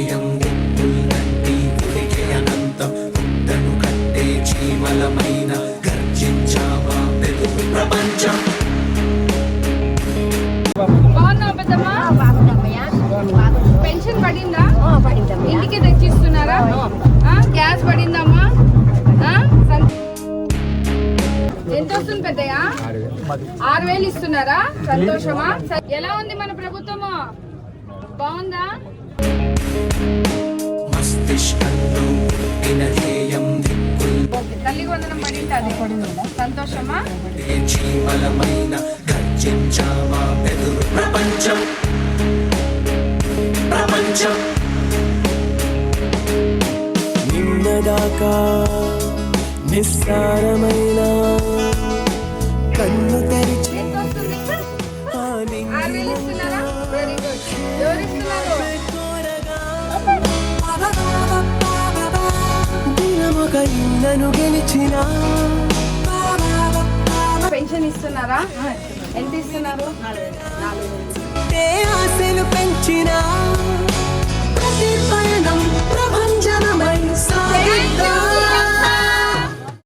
విజయం గుంపుల్నంటి విజయనంతం పుట్టను కట్టే చీమలమైన గర్జించావా తెలుగు ప్రపంచం. పెన్షన్ పడిందా? ఇంటికి తెచ్చిస్తున్నారా? గ్యాస్ పడిందమ్మా ఎంత వస్తుంది పెద్దయ్య? ఆరు వేలు ఇస్తున్నారా? సంతోషమా? ఎలా ఉంది మన ప్రభుత్వము? బాగుందా? వందనం సంతోషమా? బెదురు ప్రపంచం? ప్రపంచం. నిన్నదాకా నిస్సారమైన కన్ను తెరిచి ఎంత ఇన్నను గెలిచిన. పెన్షన్ ఇస్తున్నారా? ఎంత ఇస్తున్నారు? ఆశలు పెంచినా.